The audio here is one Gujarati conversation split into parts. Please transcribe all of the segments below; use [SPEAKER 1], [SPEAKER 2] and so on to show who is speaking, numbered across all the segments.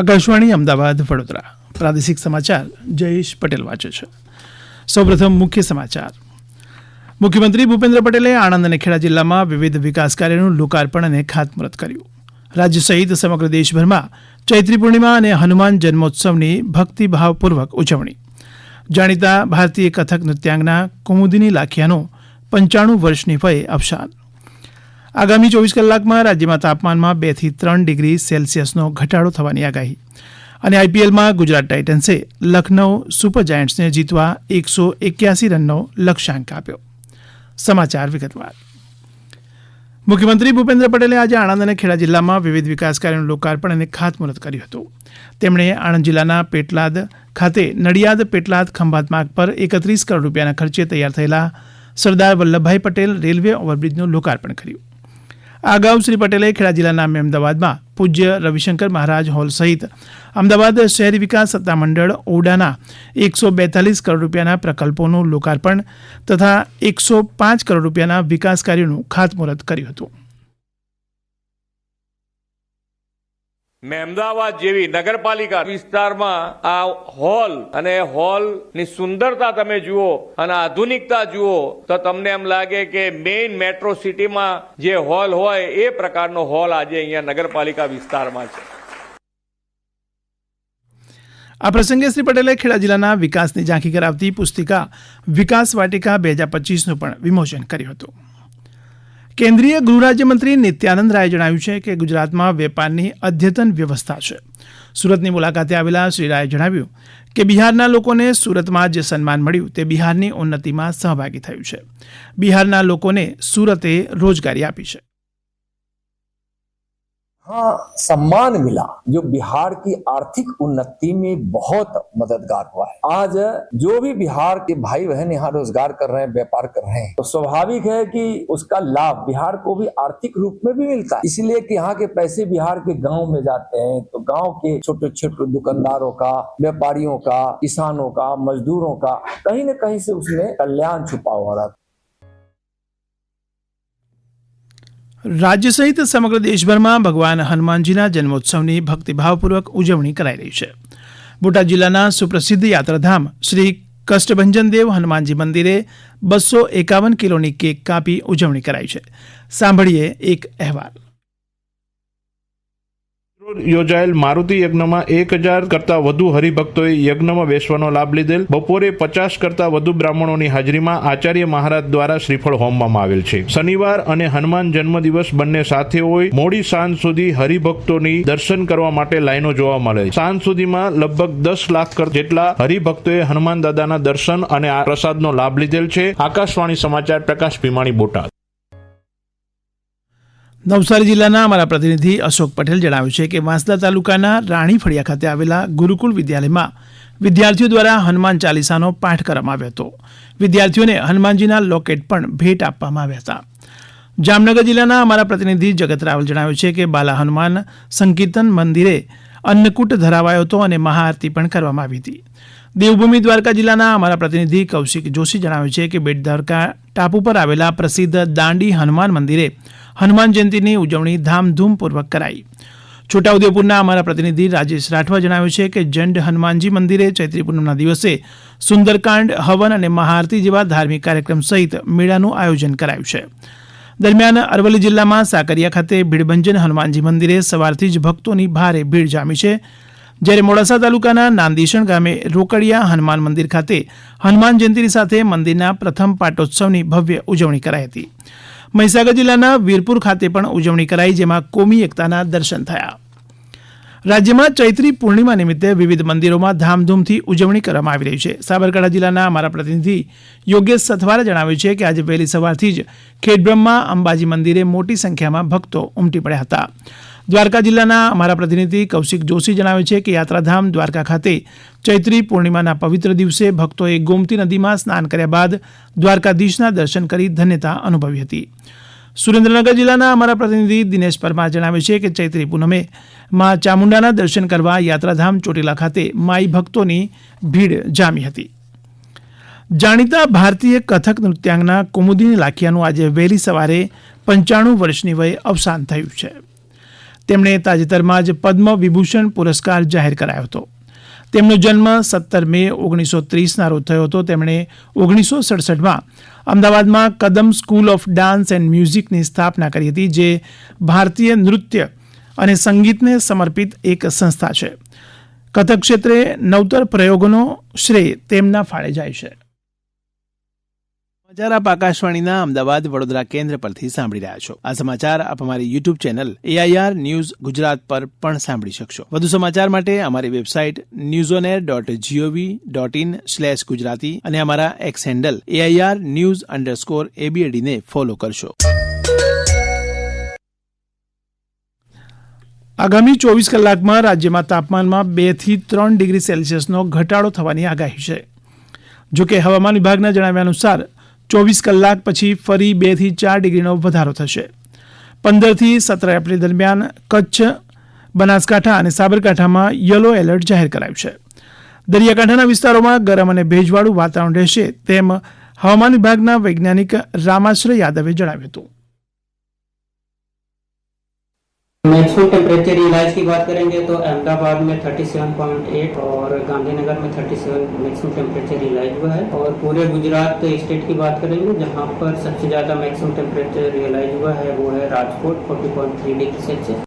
[SPEAKER 1] આકાશવાણી અમદાવાદ વડોદરા પ્રાદેશિક સમાચાર જયેશ પટેલ વાંચે છે સૌપ્રથમ મુખ્ય સમાચાર મુખ્યમંત્રી ભૂપેન્દ્ર પટેલે આણંદ અને ખેડા જિલ્લામાં વિવિધ વિકાસ કાર્યનું લોકાર્પણ અને ખાતમુહૂર્ત કર્યું રાજ્ય સહિત સમગ્ર દેશભરમાં ચૈત્રી પૂર્ણિમા અને હનુમાન જન્મોત્સવની ભક્તિભાવપૂર્વક ઉજવણી જાણીતા ભારતીય કથક નૃત્યાંગના કુમુદિની લાખિયાનું પંચાણું વર્ષની ભય અવસાન આગામી ચોવીસ કલાકમાં રાજ્યમાં તાપમાનમાં બેથી ત્રણ ડિગ્રી સેલ્સિયસનો ઘટાડો થવાની આગાહી અને આઈપીએલમાં ગુજરાત ટાઇટન્સે લખનઉ સુપર જાયન્ટ્સને જીતવા એકસો એક્યાસી રનનો લક્ષ્યાંક આપ્યો સમાચાર વિગતવાર મુખ્યમંત્રી ભૂપેન્દ્ર પટેલે આજે આણંદ અને ખેડા જિલ્લામાં વિવિધ વિકાસ કાર્યોનું લોકાર્પણ અને ખાતમુહૂર્ત કર્યું હતું તેમણે આણંદ જિલ્લાના પેટલાદ ખાતે નડિયાદ પેટલાદ ખંભાત માર્ગ પર એકત્રીસ કરોડ રૂપિયાના ખર્ચે તૈયાર થયેલા સરદાર વલ્લભભાઈ પટેલ રેલવે ઓવરબ્રિજનું લોકાર્પણ કર્યું આ અગાઉ શ્રી પટેલે ખેડા જિલ્લાના અમદાવાદમાં પૂજ્ય રવિશંકર મહારાજ હોલ સહિત અમદાવાદ શહેરી વિકાસ સત્તામંડળ ઓડાના એકસો બેતાલીસ કરોડ રૂપિયાના પ્રકલ્પોનું લોકાર્પણ તથા એકસો પાંચ કરોડ રૂપિયાના વિકાસ કાર્યોનું ખાતમુહૂર્ત કર્યું હતું
[SPEAKER 2] મેં અમદાવાદ જેવી નગરપાલિકા વિસ્તારમાં આ હોલ અને હોલ સુંદરતા તમે જુઓ અને આધુનિકતા જુઓ તો તમને એમ લાગે કે મેઇન મેટ્રો સિટીમાં જે હોલ હોય એ પ્રકારનો હોલ આજે અહીંયા નગરપાલિકા વિસ્તારમાં છે
[SPEAKER 1] આ પ્રસંગે શ્રી પટેલે ખેડા જિલ્લાના વિકાસની ઝાંખી કરાવતી પુસ્તિકા વિકાસ વાટિકા બે હજાર પચીસનું પણ વિમોચન કર્યું હતું કેન્દ્રીય ગૃહરાજ્યમંત્રી નિત્યાનંદ રાય જણાવ્યું છે કે ગુજરાતમાં વેપારની અદ્યતન વ્યવસ્થા છે સુરતની મુલાકાતે આવેલા શ્રી રાયે જણાવ્યું કે બિહારના લોકોને સુરતમાં જે સન્માન મળ્યું તે બિહારની ઉન્નતિમાં સહભાગી થયું છે બિહારના લોકોને સુરતે રોજગારી આપી છે
[SPEAKER 3] हाँ सम्मान मिला जो बिहार की आर्थिक उन्नति में बहुत मददगार हुआ है आज जो भी बिहार के भाई बहन यहाँ रोजगार कर रहे हैं व्यापार कर रहे हैं तो स्वाभाविक है कि उसका लाभ बिहार को भी आर्थिक रूप में भी मिलता है इसलिए कि यहाँ के पैसे बिहार के गांव में जाते हैं तो गांव के छोटे छोटे दुकानदारों का व्यापारियों का किसानों का मजदूरों का कहीं न कहीं से उसमें कल्याण छुपा हुआ रहा
[SPEAKER 1] રાજ્ય સહિત સમગ્ર દેશભરમાં ભગવાન હનુમાનજીના જન્મોત્સવની ભક્તિભાવપૂર્વક ઉજવણી કરાઈ રહી છે બોટાદ જિલ્લાના સુપ્રસિદ્ધ યાત્રાધામ શ્રી કષ્ટભંજનદેવ હનુમાનજી મંદિરે બસો એકાવન કિલોની કેક કાપી ઉજવણી કરાઈ છે સાંભળીએ એક અહેવાલ
[SPEAKER 4] યોજાયેલ મારુતિ યજ્ઞમાં એક હજાર કરતા વધુ હરિભક્તોએ યજ્ઞમાં બેસવાનો લાભ લીધેલ બપોરે પચાસ કરતા વધુ બ્રાહ્મણોની હાજરીમાં આચાર્ય મહારાજ દ્વારા શ્રીફળ હોમવામાં આવેલ છે શનિવાર અને હનુમાન જન્મ દિવસ બંને સાથે હોય મોડી સાંજ સુધી હરિભક્તોની દર્શન કરવા માટે લાઈનો જોવા મળે સાંજ સુધીમાં લગભગ દસ લાખ જેટલા હરિભક્તોએ હનુમાન દાદાના દર્શન અને આ પ્રસાદનો લાભ લીધેલ છે આકાશવાણી સમાચાર પ્રકાશ ભીમાણી બોટાદ
[SPEAKER 1] નવસારી જિલ્લાના અમારા પ્રતિનિધિ અશોક પટેલ જણાવ્યું છે કે વાંસદા તાલુકાના રાણીફળિયા ખાતે આવેલા ગુરુકુળ વિદ્યાલયમાં વિદ્યાર્થીઓ દ્વારા હનુમાન ચાલીસાનો પાઠ કરવામાં આવ્યો હતો વિદ્યાર્થીઓને હનુમાનજીના લોકેટ પણ ભેટ આપવામાં આવ્યા હતા જામનગર જિલ્લાના અમારા પ્રતિનિધિ જગત રાવલ જણાવ્યું છે કે બાલા હનુમાન સંકીર્તન મંદિરે અન્નકૂટ ધરાવાયો હતો અને મહાઆરતી પણ કરવામાં આવી હતી દેવભૂમિ દ્વારકા જિલ્લાના અમારા પ્રતિનિધિ કૌશિક જોશી જણાવ્યું છે કે બેટ દ્વારકા ટાપુ પર આવેલા પ્રસિદ્ધ દાંડી હનુમાન મંદિરે હનુમાન જયંતીની ઉજવણી ધામધૂમપૂર્વક કરાઈ છોટાઉદેપુરના અમારા પ્રતિનિધિ રાજેશ રાઠવા જણાવ્યું છે કે જંડ હનુમાનજી મંદિરે ચૈત્રી પૂનમના દિવસે સુંદરકાંડ હવન અને મહાઆરતી જેવા ધાર્મિક કાર્યક્રમ સહિત મેળાનું આયોજન કરાયું છે દરમિયાન અરવલ્લી જિલ્લામાં સાકરિયા ખાતે ભીડભંજન હનુમાનજી મંદિરે સવારથી જ ભક્તોની ભારે ભીડ જામી છે જ્યારે મોડાસા તાલુકાના નાંદીશણ ગામે રોકડીયા હનુમાન મંદિર ખાતે હનુમાન જયંતીની સાથે મંદિરના પ્રથમ પાટોત્સવની ભવ્ય ઉજવણી કરાઈ હતી મહીસાગર જિલ્લાના વીરપુર ખાતે પણ ઉજવણી કરાઈ જેમાં કોમી એકતાના દર્શન થયા રાજ્યમાં ચૈત્રી પૂર્ણિમા નિમિત્તે વિવિધ મંદિરોમાં ધામધૂમથી ઉજવણી કરવામાં આવી રહી છે સાબરકાંઠા જિલ્લાના અમારા પ્રતિનિધિ યોગેશ સથવારે જણાવ્યું છે કે આજે વહેલી સવારથી જ ખેડબ્રહ્મા અંબાજી મંદિરે મોટી સંખ્યામાં ભક્તો ઉમટી પડ્યા હતા દ્વારકા જિલ્લાના અમારા પ્રતિનિધિ કૌશિક જોશી જણાવે છે કે યાત્રાધામ દ્વારકા ખાતે ચૈત્રી પૂર્ણિમાના પવિત્ર દિવસે ભક્તોએ ગોમતી નદીમાં સ્નાન કર્યા બાદ દ્વારકાધીશના દર્શન કરી ધન્યતા અનુભવી હતી સુરેન્દ્રનગર જિલ્લાના અમારા પ્રતિનિધિ દિનેશ પરમાર જણાવે છે કે ચૈત્રી પૂનમે માં ચામુંડાના દર્શન કરવા યાત્રાધામ ચોટીલા ખાતે માઈ ભક્તોની ભીડ જામી હતી જાણીતા ભારતીય કથક નૃત્યાંગના કુમુદીની લાખિયાનું આજે વહેલી સવારે પંચાણું વર્ષની વયે અવસાન થયું છે તેમણે તાજેતરમાં જ પદ્મ વિભૂષણ પુરસ્કાર જાહેર કરાયો હતો તેમનો જન્મ સત્તર મે ઓગણીસો ત્રીસના રોજ થયો હતો તેમણે ઓગણીસો સડસઠમાં અમદાવાદમાં Kadam school of dance and મ્યુઝિકની સ્થાપના કરી હતી જે ભારતીય નૃત્ય અને સંગીતને સમર્પિત એક સંસ્થા છે કથક ક્ષેત્રે નવતર પ્રયોગોનો શ્રેય તેમના ફાળે જાય છે
[SPEAKER 5] સમાચાર આપ આકાશવાણીના અમદાવાદ વડોદરા કેન્દ્ર પરથી સાંભળી રહ્યા છો આ સમાચાર આપ અમારી YouTube channel AIR news Gujarat પર પણ સાંભળી શકશો વધુ સમાચાર માટે અમારી website news on air dot gov dot in slash Gujarati અને અમારા X handle AIR news underscore એબીએડીને ફોલો કરશો
[SPEAKER 1] આગામી ચોવીસ કલાકમાં રાજ્યમાં તાપમાનમાં બેથી ત્રણ ડિગ્રી સેલ્સિયસનો ઘટાડો થવાની આગાહી છે જોકે હવામાન વિભાગના જણાવ્યા અનુસાર ચોવીસ કલાક પછી ફરી બેથી ચાર ડિગ્રીનો વધારો થશે પંદરથી સત્તર એપ્રિલ દરમિયાન કચ્છ બનાસકાંઠા અને સાબરકાંઠામાં યલો એલર્ટ જાહેર કરાયું છે દરિયાકાંઠાના વિસ્તારોમાં ગરમ અને ભેજવાળું વાતાવરણ રહેશે તેમ હવામાન વિભાગના વૈજ્ઞાનિક રામાશ્રય યાદવે જણાવ્યું હતું
[SPEAKER 6] मैक्सिमम टेम्परेचर इलाज की बात करेंगे तो अहमदाबाद में 37.8 और गांधीनगर में 37 मैक्सिमम टेम्परेचर इलाज हुआ है और पूरे गुजरात स्टेट की बात करेंगे जहां पर सबसे ज़्यादा मैक्सिमम टेम्परेचर रियलाइज हुआ है वो है Rajkot 40.3 degree Celsius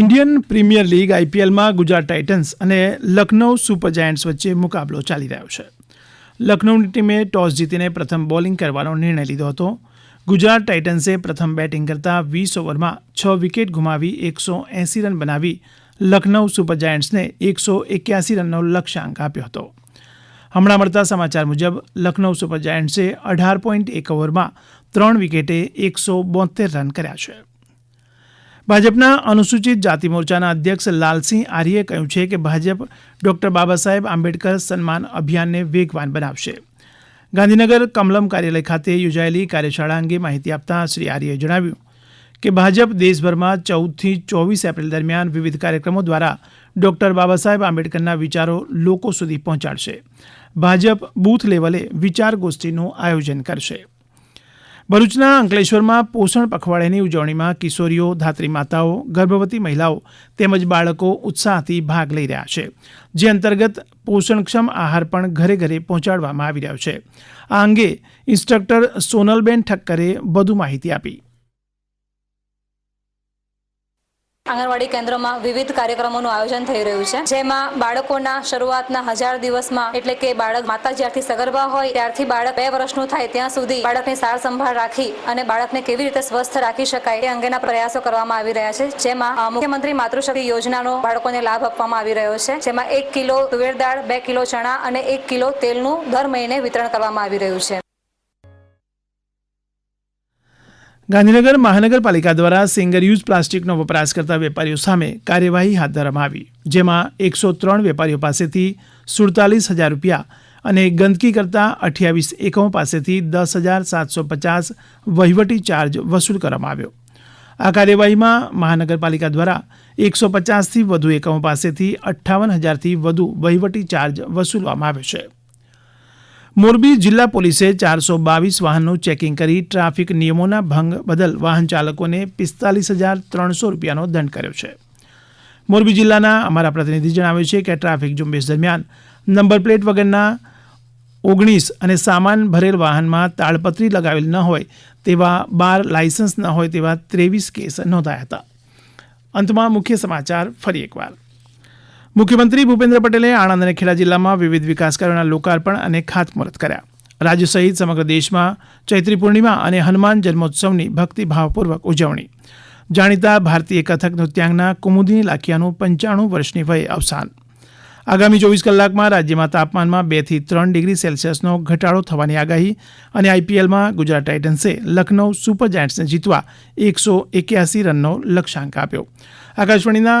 [SPEAKER 1] Indian Premier League આઈપીએલમાં ગુજરાત ટાઇટન્સ અને લખનૌ સુપર જાયન્ટ્સ વચ્ચે મુકાબલો ચાલી રહ્યો છે લખનૌની ટીમે ટોસ જીતીને પ્રથમ બોલિંગ કરવાનો નિર્ણય લીધો હતો ગુજરાત ટાઇટન્સે પ્રથમ બેટિંગ કરતા વીસ ઓવરમાં છ વિકેટ ગુમાવી એકસો એંસી રન બનાવી લખનૌ સુપર જાયન્ટ્સને એકસો એક્યાસી રનનો લક્ષ્યાંક આપ્યો હતો હમણાં મળતા સમાચાર મુજબ લખનૌ સુપર જાયન્ટ્સે અઢાર પોઈન્ટ એક ઓવરમાં ત્રણ વિકેટે એકસો બોતેર રન કર્યા છે ભાજપના અનુસૂચિત જાતિ મોરચાના અધ્યક્ષ લાલસિંહ આર્યે કહ્યું છે કે ભાજપ ડોક્ટર બાબા સાહેબ આંબેડકર સન્માન અભિયાનને વેગવાન બનાવશે ગાંધીનગર કમલમ કાર્યાલય ખાતે યોજાયેલી કાર્યશાળા અંગે માહિતી આપતા શ્રી આર્યએ જણાવ્યું કે ભાજપ દેશભરમાં ચૌદથી ચોવીસ એપ્રિલ દરમિયાન વિવિધ કાર્યક્રમો દ્વારા ડોક્ટર સાહેબ આંબેડકરના વિચારો લોકો સુધી પહોંચાડશે ભાજપ બૂથ લેવલે વિચાર ગોષ્ઠીનું આયોજન કરશે ભરૂચના અંકલેશ્વરમાં પોષણ પખવાડિયાની ઉજવણીમાં કિશોરીઓ ધાત્રી માતાઓ ગર્ભવતી મહિલાઓ તેમજ બાળકો ઉત્સાહથી ભાગ લઈ રહ્યા છે જે અંતર્ગત પોષણક્ષમ આહાર પણ ઘરે ઘરે પહોંચાડવામાં આવી રહ્યો છે આ અંગે ઇન્સ્ટ્રક્ટર સોનલબેન ઠક્કરે વધુ માહિતી આપી
[SPEAKER 7] આંગણવાડી કેન્દ્રોમાં વિવિધ કાર્યક્રમોનું આયોજન થઈ રહ્યું છે જેમાં બાળકોના શરૂઆતના હજાર દિવસમાં એટલે કે બાળક માતા જ્યારથી સગર્ભા હોય ત્યારથી બાળક બે વર્ષનું થાય ત્યાં સુધી બાળકની સાર સંભાળ રાખી અને બાળકને કેવી રીતે સ્વસ્થ રાખી શકાય એ અંગેના પ્રયાસો કરવામાં આવી રહ્યા છે જેમાં મુખ્યમંત્રી માતૃશક્તિ યોજનાનો બાળકોને લાભ આપવામાં આવી રહ્યો છે જેમાં એક કિલો તુવેર દાળ બે કિલો ચણા અને એક કિલો તેલનું દર મહિને વિતરણ કરવામાં આવી રહ્યું છે
[SPEAKER 1] ગાંધીનગર મહાનગરપાલિકા દ્વારા સિંગર યુઝ પ્લાસ્ટિકનો વપરાશ કરતા વેપારીઓ સામે કાર્યવાહી હાથ ધરવામાં આવી જેમાં એકસો ત્રણ વેપારીઓ પાસેથી સુડતાલીસ હજાર રૂપિયા અને ગંદકી કરતા અઠ્યાવીસ એકમો પાસેથી દસ હજાર સાતસો પચાસ વહીવટી ચાર્જ વસૂલ કરવામાં આવ્યો આ કાર્યવાહીમાં મહાનગરપાલિકા દ્વારા એકસો પચાસથી વધુ એકમો પાસેથી અઠ્ઠાવન હજારથી વધુ વહીવટી ચાર્જ વસૂલવામાં આવ્યો છે મોરબી જિલ્લા પોલીસે ચારસો બાવીસ વાહનનું ચેકિંગ કરી ટ્રાફિક નિયમોના ભંગ બદલ વાહન ચાલકોને પિસ્તાલીસ હજાર ત્રણસો રૂપિયાનો દંડ કર્યો છે મોરબી જિલ્લાના અમારા પ્રતિનિધિ જણાવે છે કે ટ્રાફિક ઝુંબેશ દરમિયાન નંબર પ્લેટ વગરના ઓગણીસ અને સામાન ભરેલ વાહનમાં તાળપત્રી લગાવેલ ન હોય તેવા બાર લાયસન્સ ન હોય તેવા ત્રેવીસ કેસ નોંધાયા હતા અંતમાં મુખ્ય સમાચાર ફરી એકવાર મુખ્યમંત્રી ભૂપેન્દ્ર પટેલે આણંદ અને ખેડા જિલ્લામાં વિવિધ વિકાસ કાર્યોના લોકાર્પણ અને ખાતમુહૂર્ત કર્યા રાજ્ય સહિત સમગ્ર દેશમાં ચૈત્રી પૂર્ણિમા અને હનુમાન જન્મોત્સવની ભક્તિભાવપૂર્વક ઉજવણી જાણીતા ભારતીય કથક નૃત્યાંગના કુમુદિની લાખિયાનું પંચાણું વર્ષની વયે અવસાન આગામી ચોવીસ કલાકમાં રાજ્યમાં તાપમાનમાં બેથી ત્રણ ડિગ્રી સેલ્સિયસનો ઘટાડો થવાની આગાહી અને આઈપીએલમાં ગુજરાત ટાઇટન્સે લખનૌ સુપર જાયન્ટ્સને જીતવા એકસો એક્યાસી રનનો લક્ષ્યાંક આપ્યો આકાશવાણીના